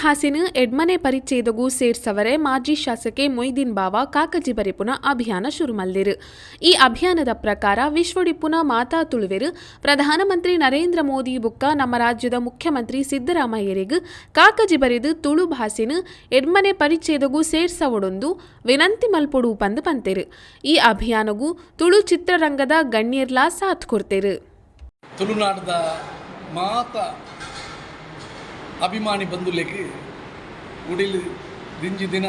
ಭಾಷೆನ ಎಡ್ಮನೆ ಪರಿಚಯದಗೂ ಸೇರ್ಸವರೆ ಮಾಜಿ ಶಾಸಕೆ ಮೊಯ್ದೀನ್ ಬಾವ ಕಾಕಜಿ ಬರೆಪುನ ಅಭಿಯಾನ ಶುರು ಮಲ್ದಿರು ಈ ಅಭಿಯಾನದ ಪ್ರಕಾರ ವಿಶ್ವಡಿಪುನ ಮಾತಾ ತುಳುವೆರು, ಪ್ರಧಾನಮಂತ್ರಿ ನರೇಂದ್ರ ಮೋದಿ ಬುಕ್ಕ ನಮ್ಮ ರಾಜ್ಯದ ಮುಖ್ಯಮಂತ್ರಿ ಸಿದ್ದರಾಮಯ್ಯರಿಗೂ ಕಾಕಜಿ ಬರೆದು ತುಳು ಭಾಸಿನ ಎಡ್ಮನೆ ಪರಿಚಯದಗೂ ಸೇರ್ಸವಡೊಂದು ವಿನಂತಿ ಮಲ್ಪೊಡು ಪಂದು ಪಂತೆರು. ಈ ಅಭಿಯಾನಗೂ ತುಳು ಚಿತ್ರರಂಗದ ಗಣ್ಯರ್ಲಾ ಸಾಥ್ ಕೊಡ್ತೇರು ತುಳುನಾಡದ ಮಾತ ಅಭಿಮಾನಿ ಬಂಧುಲೆಗೆ ಉಡಿಲು ದಿಂಜಿ ದಿನ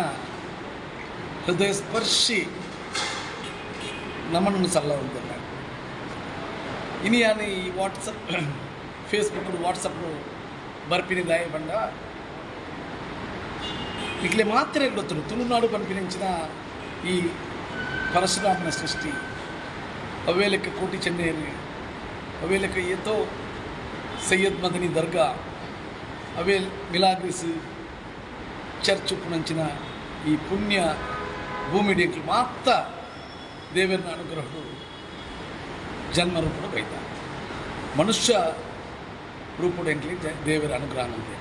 ಹೃದಯ ಸ್ಪರ್ಶಿ ನಮ್ಮನ್ನು ಸಲ್ಲ ಉಂಟಲ್ಲ ಇನಿ ಯಾನು ಈ ವಾಟ್ಸಪ್ ಫೇಸ್ಬುಕ್ ವಾಟ್ಸಪ್ ಬರ್ಪಿನಿದಾಯ ಬಂಡ ಇಕ್ಲೆ ಮಾತ್ರ ಗೊತ್ತು ತುಳುನಾಡು ಪಂಪಿನಿಂಚಿನ ಈ ಪರಶುರಾಮನ ಸೃಷ್ಟಿ. ಅವೇ ಲೆಕ್ಕ ಕೋಟಿ ಚೆನ್ನೈರು ಅವೇ ಲೆಕ್ಕ ಏತೋ ಸೈಯದ್ ಮದನಿ ದರ್ಗಾ ಅವೇ ಮಿಲಾಗ್ರಿಸ್ ಚರ್ಚ್ ಉಪ್ಪುನಂಚಿನ ಈ ಪುಣ್ಯ ಭೂಮಿಡಿಯಕ್ಕೆ ಮಾತ್ರ ದೇವರ ಅನುಗ್ರಹಗಳು ಜನ್ಮ ರೂಪಣ ಬೈತಾರೆ ಮನುಷ್ಯ ರೂಪಡೆಂಕ್ಲಿ ದೇವರ ಅನುಗ್ರಹ ಇದೆ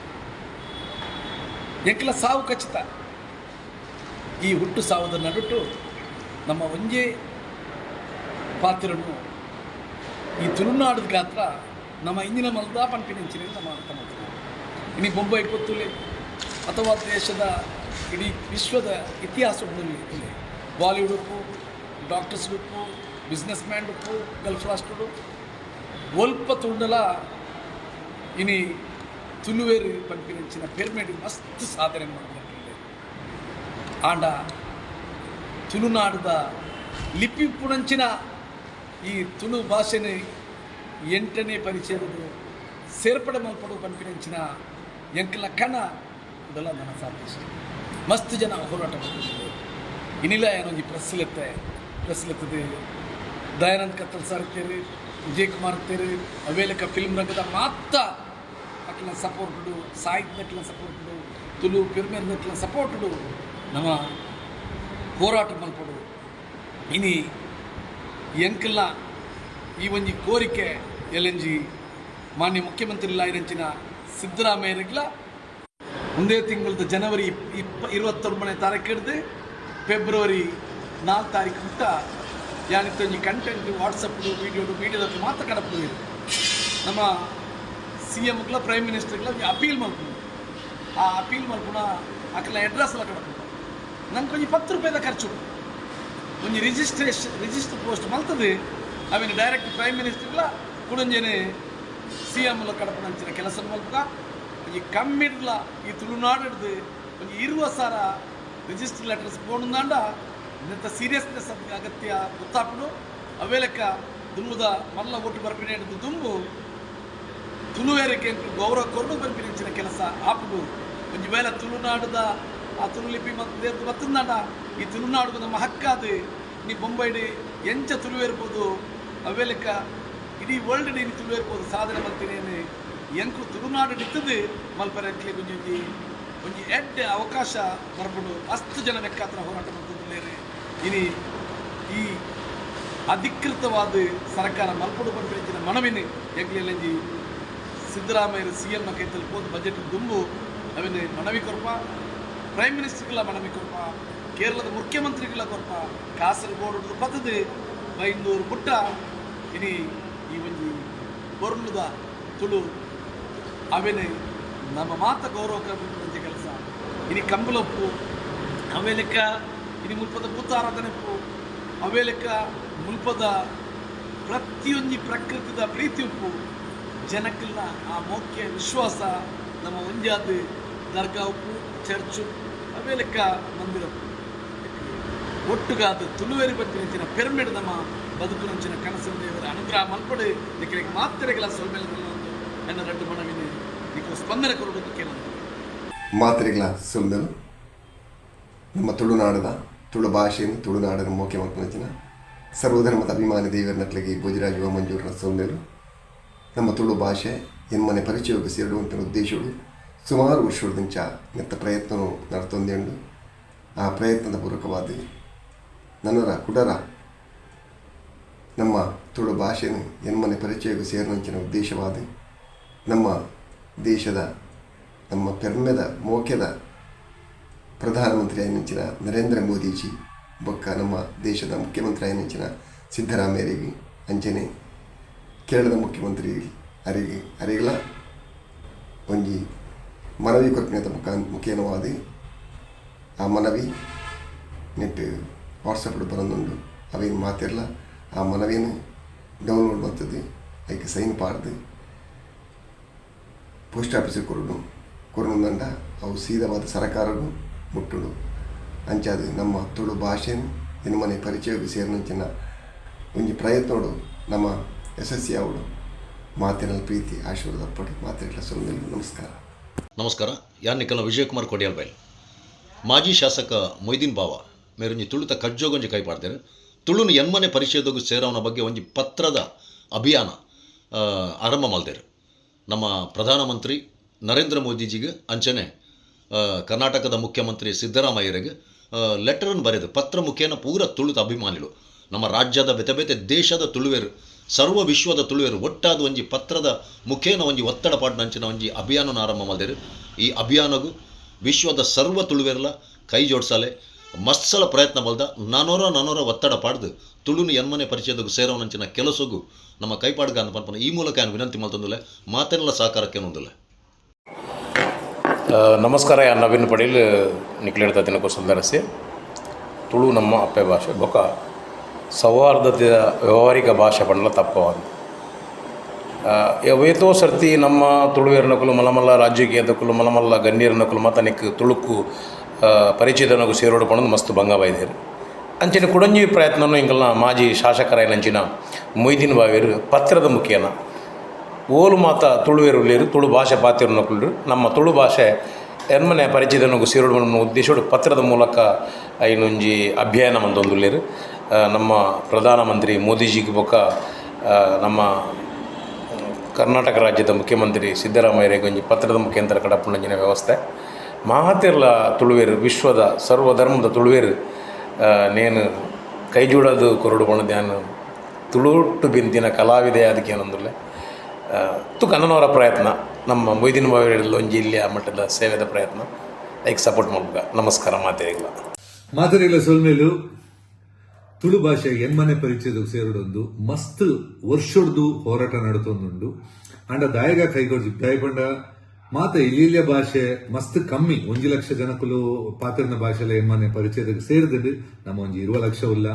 ಎಂಕ್ಲ ಸಾವು ಖಚಿತ. ಈ ಹುಟ್ಟು ಸಾವದ ನಡುಟು ನಮ್ಮ ಒಂಜೇ ಪಾತ್ರನು ಈ ತುಳುನಾಡದ ಗಾತ್ರ ನಮ್ಮ ಇಂದಿನ ಮಲ್ದ ಪಂಪಿನಿಂಚಿನ ನಮ್ಮ ಇನಿ ಬೊಂಬೈ ಗೊತ್ತುಲೆ ಅಥವಾ ದೇಶದ ಇಡೀ ವಿಶ್ವದ ಇತಿಹಾಸ ಉಂಟಲ್ಲಿ ಇಲ್ಲಿ ಬಾಲಿವುಡ್ ಉಪ್ಪು ಡಾಕ್ಟರ್ಸ್ ಉಪ್ಪು ಬಿಸ್ನೆಸ್ ಮ್ಯಾನ್ ಉಪ್ಪು ಗಲ್ಫ್ ರಾಷ್ಟ್ರಡು ಒಲ್ಪ ತುಂಡಲ ಇನಿ ತುಲುವೇರು ಪಂಪಿನಂಚಿನ ಪಿರಮಿಡ್ ಮಸ್ತ್ ಸಾಧನೆ ಮಾಡಿದೆ ಆಂಡ ತುಳುನಾಡದ ಲಿಪಿ ಪುಣಂಚಿನ ಈ ತುಳು ಭಾಷೆನೇ ಎಂಟನೇ ಪರಿಚಯದ ಸೇರ್ಪಡೆ ಮಲ್ಪಡು ಪಂಪಿನಿಂಚಿನ ಎಂಕಲ ಕಣ ಇದೆಲ್ಲ ನನ್ನ ಸಾಧಿಸ್ತು ಮಸ್ತ್ ಜನ ಹೋರಾಟ ಮಾಡ್ತಿದ್ದಾರೆ. ಇನ್ನಿಲ್ಲ ಪ್ರೆಸ್ ಲೆತ್ತೆ ಪ್ರೆಸ್ ಲತ್ತದೆ ದಯಾನಂದ್ ಕತ್ತಲ್ ಸರ್ ಇರ್ತೀರಿ ವಿಜಯ್ ಕುಮಾರ್ ಇರ್ತೀರಿ, ಅವೇಲಕ ಫಿಲ್ಮ್ ರಂಗದ ಮಾತ್ರ ಅಕ್ಲ ಸಪೋರ್ಟುಡು ಸಪೋರ್ಟ್ಡು ತುಲು ತುಳು ಸಪೋರ್ಟ್ ಡು ನಮ್ಮ ಹೋರಾಟ ಮಲ್ಪಡು. ಇನಿ ಎಂಕಲ್ಲ ಈ ಒಂಜಿ ಕೋರಿಕೆ ಎಲೆಂಜಿ ಮಾನ್ಯ ಮುಖ್ಯಮಂತ್ರಿ ಲಾಯರಂಚಿನ ಸಿದ್ದರಾಮಯ್ಯರಿಗ್ಲ ಒಂದೇ ತಿಂಗಳದ ಜನವರಿ ಇಪ್ಪ ಇರುವತ್ತೊಂಬನೇ ತಾರೀಕು ಹಿಡಿದು ಫೆಬ್ರವರಿ ನಾಲ್ಕು ತಾರೀಕು ಮುಟ್ಟ ಈ ಕಂಟೆಂಟ್ ವಾಟ್ಸಪ್ಡು ವೀಡಿಯೋಡು ವೀಡಿಯೋದ ಮಾತ್ರ ಕಡಪದು ನಮ್ಮ ಸಿ ಎಮ್ಗಳ ಪ್ರೈಮ್ ಮಿನಿಸ್ಟರ್ಗಳ ಅಪೀಲ್ ಮಾಡ್ಕೊಂಡು ಆ ಅಪೀಲ್ ಮಾಡ್ಕೊಂಡು ಅಕ್ಲ ಅಡ್ರೆಸ್ ಎಲ್ಲ ಕಡಪದು ನಂಗೆ ಕೊಂಚ ಪತ್ತು ರೂಪಾಯಿದ ಖರ್ಚು ಒಂದು ರಿಜಿಸ್ಟ್ರೇಷನ್ ರಿಜಿಸ್ಟರ್ ಪೋಸ್ಟ್ ಮಲ್ತದೆ ಅವಿನ ಡೈರೆಕ್ಟ್ ಪ್ರೈಮ್ ಮಿನಿಸ್ಟರ್ಗಳ ಕುಡಂಜನೆ ಕಡಪನಂಚಿನ ಕೆಲಸ ಮೂಲಕ ಈ ಕಮ್ಮಿಡ್ಲ ಈ ತುಳುನಾಡಿಡ್ದು ಒಂಜಿ ಇರುವ ಸಾರ ರಿಜಿಸ್ಟರ್ ಲೆಟರ್ಸ್ ಪೋಣುಂದಾಂಡ ಇಂಥ ಸೀರಿಯಸ್ನೆಸ್ ಅಗತ್ಯ ಗೊತ್ತಾಪುಡು ಅವೇ ಲೆಕ್ಕ ದುಂಬುದ ಮಲ್ಲ ಒಟ್ಟು ಬರ್ಪಿನ ದುಂಬು ತುಳುವೇರಿಕೆ ಗೌರವ ಕೊರಡು ಬರ್ಪಿನಿಂಚಿನ ಕೆಲಸ ಆಪುಡು ಒಂದು ವೇಳೆ ತುಳುನಾಡದ ಆ ತುಳುಲಿಪಿ ಮತ್ತು ದೇವ್ದು ಬತ್ತಂದಾಂಡ ಈ ತುಳುನಾಡು ನಮ್ಮ ಹಕ್ಕಾದ ನೀ ಬೊಂಬೈಡಿ ಎಂಚ ತುಳುವೇರ್ಬೋದು ಅವೇ ಲೆಕ್ಕ ವರ್ಲ್ಡ್ ನೀನು ತುಳುವೇರ್ಬೋದು ಸಾಧನೆ ಮಾಡ್ತೀನಿ ಎಂಕು ತುಳುನಾಡು ನಿಂತದು ಮಲ್ಪರಂಕ್ಲಿ ಒಂಜಿ ಒಂಜಿ ಒಂಜಿ ಎಡ್ಡ ಅವಕಾಶ ಬರ್ಬಿಡು ಅಷ್ಟು ಜನ ಲೆಕ್ಕಾತ್ರ ಹೋರಾಟ ಮಾಡ್ತಿದ್ದೇನೆ ಇನಿ ಈ ಅಧಿಕೃತವಾದ ಸರ್ಕಾರ ಮಲ್ಪಡು ಪಂಪಿನ ಮನವಿನಿ ಎಂಗ್ಲೆಂಜಿ ಸಿದ್ದರಾಮಯ್ಯ ಸಿ ಎಂ ಕೈ ತಲುಪೋದು ಬಜೆಟ್ ದುಂಬು ಅವಿನ ಮನವಿ ಕೊರಪ ಪ್ರೈಮ್ ಮಿನಿಸ್ಟರ್ಗಳ ಮನವಿ ಕೊರಪ, ಕೇರಳದ ಮುಖ್ಯಮಂತ್ರಿಗಳ ಕೊರಪ, ಕಾಸರಗೋಡು ಪದದು ಬೈಂದೂರು ಪುಟ್ಟ ಇನಿ ಈ ಒಂದು ತುಳು ಆಮೇಲೆ ನಮ್ಮ ಮಾತ ಗೌರವ ಕಲ್ಪಿಸುವಂಥ ಕೆಲಸ. ಇನಿ ಕಂಬಲಪ್ಪು ಅವೇ ಲೆಕ್ಕ ಇನಿ ಮುಲ್ಪದ ಭೂತ ಆರಾಧನೆಪ್ಪು ಅವೇ ಲೆಕ್ಕ ಮುಲ್ಪದ ಪ್ರತಿಯೊಂದು ಪ್ರಕೃತಿದ ಪ್ರೀತಿ ಉಪ್ಪು ಜನಕ್ಕೆಲ್ಲ ಆ ಮೋಖ್ಯ ವಿಶ್ವಾಸ ನಮ್ಮ ಒಂಜಾದ ದರ್ಗಾ ಉಪ್ಪು ಚರ್ಚು ಅವೇ ಒಟ್ಟುಗಾದ ತುಳುವೇರಿ ಪಂಚಿನ ಪಿರಮಿಡ್ ನಮ್ಮ ಬದುಕಿನಂಚಿನ ಕನಸಿನ ದೇವರ ಅನುಗ್ರಹ ಮಲ್ಪಡೆ ನಿಖರಿಗೆ ಮಾತ್ರೆಗಳ ಸೊಲ್ಮೆಲ್ಲ ನನ್ನ ರೆಡ್ಡು ಮನವಿನಿ. నీకు ಸ್ಪಂದನೆ ಕೊಡುವುದು ಕೇಳ ಮಾತ್ರೆಗಳ ಸುಲ್ದಲು ನಮ್ಮ ತುಳುನಾಡದ ತುಳು ಭಾಷೆಯನ್ನು ತುಳುನಾಡನ ಮೋಕೆ ಮಲ್ಪನಚಿನ ಸರ್ವಧರ್ಮದ ಅಭಿಮಾನಿ ದೇವರ ನಕ್ಲಿಗೆ ಭೋಜರಾಜ ಮಂಜೂರನ ಸೌಂದರ್ಯ ನಮ್ಮ ತುಳು ಭಾಷೆ ಎನ್ಮನೆ ಪರಿಚಯ ಸೇರುವಂಥ ಉದ್ದೇಶಗಳು ಸುಮಾರು ವರ್ಷದಿಂದ ನೆತ್ತ ಪ್ರಯತ್ನ ನಡ್ತೊಂದೇಂಡು ಆ ಪ್ರಯತ್ನದ ಪೂರ್ವಕವಾದ ನನ್ನರ ಕುಡರ. ನಮ್ಮ ತುಳು ಭಾಷೆಯನ್ನು ಎನ್ಮನೆ ಪರಿಚಯಕ್ಕೆ ಸೇರಿನಂಚಿನ ಉದ್ದೇಶವಾದ. ನಮ್ಮ ದೇಶದ, ನಮ್ಮ ಪೆರ್ಮೆದ ಮೋಕೆದ ಪ್ರಧಾನಮಂತ್ರಿ ಆಯ್ನಿಂಚಿನ ನರೇಂದ್ರ ಮೋದಿಜಿ, ಬೊಕ್ಕ ನಮ್ಮ ದೇಶದ ಮುಖ್ಯಮಂತ್ರಿ ಆಯ್ನಿಂಚಿನ ಸಿದ್ದರಾಮಯ್ಯರಿಗೆ ಅಂಚನೆ ಕೇರಳದ ಮುಖ್ಯಮಂತ್ರಿ ಅರಿಗೆ, ಅರಿಗಲ. ಒಂಜಿ ಮನವಿ ಕೊಟ್ಟಿನ ಮುಖ ಮುಖೇನವಾದಿ. ಆ ಮನವಿ ನೆಟ್ ವಾಟ್ಸಪ್ಡ್ ಬರೋದುಂಡು ಅವೇನು ಮಾತಿರಲ್ಲ. ಆ ಮನವಿಯನ್ನು ಡೌನ್ಲೋಡ್ ಮಾಡ್ತದೆ ಅದಕ್ಕೆ ಸೈನ್ ಪಾಡ್ದು ಪೋಸ್ಟ್ ಆಫೀಸಿಗೆ ಕೊರಡು ದಂಡ ಅವು ಸೀದವಾದ ಸರಕಾರಗೂ ಮುಟ್ಟುಡು ಅಂಚಾದು ನಮ್ಮ ತುಳು ಭಾಷೆನು ಇನ್ನು ಮನೆ ಪರಿಚಯಕ್ಕೆ ಸೇರಿನಂಚಿನ ಒಂಜಿ ಪ್ರಯತ್ನೋಡು. ನಮ್ಮ ಯಶಸ್ವಿ ಅವಳು ಮಾತಿನ ಪ್ರೀತಿ, ಆಶೀರ್ವಾದ ಪಡಿ. ಮಾತಿರಲ್ಲ ಸುಂದರ ನಮಸ್ಕಾರ. ನಮಸ್ಕಾರ. ಯಾನ್ ನಿಖಲ ವಿಜಯಕುಮಾರ್ ಕೊಡಿಯಾಲ್ ಬೈಲ್. ಮಾಜಿ ಶಾಸಕ ಮೊಯ್ದೀನ್ ಬಾವ. ಮೇರೊಂಜಿ ತುಳುತ ಕಜ್ಜೋಗೊಂಜಿ ಕೈ ಪಾಡ್ತೇನೆ ತುಳುನು ಎನ್ಮನೆ ಪರಿಚಯದೊಗು ಸೇರವನ ಬಗ್ಗೆ ಒಂಜಿ ಪತ್ರದ ಅಭಿಯಾನ ಆರಂಭ ಮಲ್ದೇರು ನಮ್ಮ ಪ್ರಧಾನಮಂತ್ರಿ ನರೇಂದ್ರ ಮೋದಿಜಿಗೆ ಅಂಚನೆ ಕರ್ನಾಟಕದ ಮುಖ್ಯಮಂತ್ರಿ ಸಿದ್ದರಾಮಯ್ಯರಿಗೆ ಲೆಟರನ್ನು ಬರೆದು ಪತ್ರ ಮುಖೇನ ಪೂರ ತುಳುತ ಅಭಿಮಾನಿಗಳು. ನಮ್ಮ ರಾಜ್ಯದ ಬೆತೆ ದೇಶದ ತುಳುವೆರು, ಸರ್ವ ವಿಶ್ವದ ತುಳುವೆರು ಒಟ್ಟಾದ ಒಂಜಿ ಪತ್ರದ ಮುಖೇನ ಒಂಜಿ ಒತ್ತಡ ಪಾಡ್ನಂಚಿನ ಒಂಜಿ ಅಭಿಯಾನನ ಆರಂಭ ಮಾಡಿದರು ಈ ಅಭಿಯಾನಗೂ ವಿಶ್ವದ ಸರ್ವ ತುಳುವೆರ್ಲ ಕೈ ಜೋಡ್ಸಲೆ ಮಸ್ಸಲ ಪ್ರಯತ್ನ ಬಲ್ದ ನಾನೂರ ನಾನೂರ ಒತ್ತಡ ಪಾಡ್ದು ತುಳುನು ಎನ್ಮನೆ ಪರಿಚಯದಗೂ ಸೇರೋನಂಚಿನ ಕೆಲಸಗೂ ನಮ್ಮ ಕೈಪಾಡ್ಗ ಪನ್ಪನ ಈ ಮೂಲಕ ಏನು ವಿನಂತಿ ಮಾಡ್ತಂದಿಲ್ಲ ಮಾತೆಲ್ಲ ಸಹಕಾರಕ್ಕೆ ನೊಂದಿಲ್ಲ ನಮಸ್ಕಾರ, ಯಾ ನವೀನ್ ಪಡೀಲ್ ನಿಕ್ಲಿಡ್ದ ದಿನಕೋ ಸುಂದರಸಿ ತುಳು ನಮ್ಮ ಅಪ್ಪೆ ಭಾಷೆ, ಬೊಕ ಸೌಹಾರ್ದತೆಯ ವ್ಯವಹಾರಿಕ ಭಾಷೆ ಪಂಡ್ಲ ತಪ್ಪವಾದ ಏತೋ ಸರ್ತಿ ನಮ್ಮ ತುಳುವೇರ್ನಕುಲು ಮಲಮಲ್ಲ ರಾಜಕೀಯದಕ್ಕುಲು ಮಲಮಲ್ಲ ಗಣ್ಯರ್ನಕುಲು ಮತ ನಿಕ್ ತುಳುಕು ಪರಿಚಯದನಕು ಸೇರೋಡು ಪಣದು ಮಸ್ತ್ ಭಂಗ ಅಂಚಿನ ಕುಡಂಜಿ ಪ್ರಯತ್ನನು ಇಂಗಲ್ನ ಮಾಜಿ ಶಾಸಕರಾಯನಂಚಿನ ಮೊಯ್ದೀನ್ ಬಾವೇರು ಪತ್ರದ ಮುಖೇನ. ಓಲು ಮಾತ ತುಳುವೇರು ಲೇರು, ತುಳು ಭಾಷೆ ಪಾತಿರು ನಕುಲ್ರು ನಮ್ಮ ತುಳು ಭಾಷೆ ಎನ್ಮನೆ ಪರಿಚಯದನು ಸೇರೋಡು ಉದ್ದೇಶೋಡು ಪತ್ರದ ಮೂಲಕ ಐನೊಂಜಿ ಅಭಿಯಾನ ಮಂದೊಂದುಲ್ಲೇರು ನಮ್ಮ ಪ್ರಧಾನಮಂತ್ರಿ ಮೋದಿಜಿಗೆ ಬೊಕ್ಕ ನಮ್ಮ ಕರ್ನಾಟಕ ರಾಜ್ಯದ ಮುಖ್ಯಮಂತ್ರಿ ಸಿದ್ದರಾಮಯ್ಯ ರೇಗಂಜಿ ಪತ್ರದ ಮುಖಾಂತರ ಕಡಪುಣಂಜಿನ ವ್ಯವಸ್ಥೆ. ಮಾತೆರ್ಲ ತುಳುವೇರು ವಿಶ್ವದ ಸರ್ವಧರ್ಮದ ತುಳುವೇರು ಆ, ನೇನು ಕೈಜೋಡದು ಕೊರಡು ಧ್ಯಾನ ತುಳುಟು ಬಿಂತಿನ ಕಲಾವಿದೆ ಅದಕ್ಕೆ ಏನಂದ್ರೆ ತು ಕನ್ನನವರ ಪ್ರಯತ್ನ ನಮ್ಮ ಮೊಯ್ದಿನ ಬಾವಿಯಲ್ಲಿ ಒಂಜಿ ಇಲ್ಲಿಯ ಮಟ್ಟದ ಸೇವೆದ ಪ್ರಯತ್ನ ಐಕ್ ಸಪೋರ್ಟ್ ಮಾಡ್ಬೇಕ. ನಮಸ್ಕಾರ ಮಾತೆಗಳ ಮಾದರಿಗಳ ಸೊಲ್ಮೇಲು ತುಳು ಭಾಷೆ ಎನ್ಮನೆ ಪರಿಚಯದ ಸೇರುಡೊಂದು ಮಸ್ತ್ ವರ್ಷೊಡ್ದು ಹೋರಾಟ ನಡತೊಂದುಂಡು ಅಂಡ ದಾಯಗ ಕೈಗೊಳ್ಳಿ ದಾಯಪಂಡ ಮಾತ ಇಲ್ಲಿಯ ಭಾಷೆ ಮಸ್ತ್ ಕಮ್ಮಿ. ಒಂಜಿ ಲಕ್ಷ ಜನಕ್ಕಲು ಪಾತ್ರನ ಭಾಷೆಲ ಎನ್ಮನೆ ಪರಿಚಯದ ಸೇರಿದದು ನಮ್ಮ ಒಂಜಿ ಇರುವ ಲಕ್ಷ ಉಲ್ಲ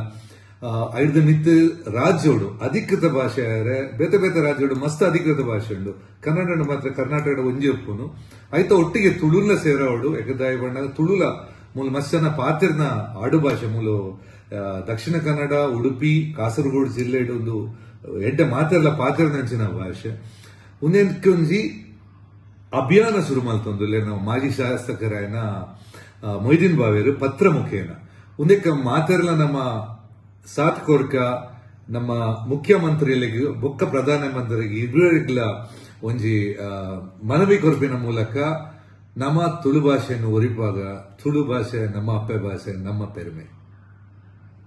ಐದು ಮಿತ್ ರಾಜ್ಯೋಡು, ಅಧಿಕೃತ ಭಾಷೆ ಆದರೆ ಬೇತೆ ಬೇತೆ ರಾಜ್ಯೋಡು ಮಸ್ತ್ ಅಧಿಕೃತ ಭಾಷೆ ಉಂಡು. ಕನ್ನಡ ಮಾತ್ರ ಕರ್ನಾಟಕದ ಒಂಜಿ ಒಪ್ಪುನು. ಐತ ಒಟ್ಟಿಗೆ ತುಳುಲ ಸೇರೋಡು ದಾಯ ಬಣ್ಣ ತುಳುಲ ಮೂಲ ಮಸ್ಸನ ಪಾತಿರ್ನ ಆಡುಭಾಷೆ ಮೂಲು ದಕ್ಷಿಣ ಕನ್ನಡ, ಉಡುಪಿ, ಕಾಸರಗೋಡು ಜಿಲ್ಲೆಡ್ ಒಂದು ಎಡ್ಡೆ ಮಾತಿರ್ಲ ಪಾತಿರ್ನಂಚಿನ ಭಾಷೆ. ಉಂದೆಂಕೊಂಜಿ ಅಭಿಯಾನ ಶುರು ಮಲ್ತೊಂದುಲ್ಲೆ ನಾವು ಮಾಜಿ ಶಾಸಕರಾಯನ ಮೊಯ್ದೀನ್ ಬಾವೇರು ಪತ್ರ ಮುಖೇನ. ಉಂದೇಕ ಮಾತೆರ್ಲ ನಮ್ಮ ಸಾತ್ ಕೋರ್ಕ, ನಮ್ಮ ಮುಖ್ಯಮಂತ್ರಿಗಳಿಗೆ ಬೊಕ್ಕ ಪ್ರಧಾನಮಂತ್ರಿಗೆ ಇಬ್ಬರಿಗೆಲ್ಲ ಒಂಜಿ ಮನವಿ ಕೊರಪಿನ ಮೂಲಕ ನಮ್ಮ ತುಳು ಭಾಷೆಯನ್ನು ಒರಿಪಾಗ ತುಳು ಭಾಷೆ ನಮ್ಮ ಅಪ್ಪೆ ಭಾಷೆ ನಮ್ಮ ಪೆರುಮೆ.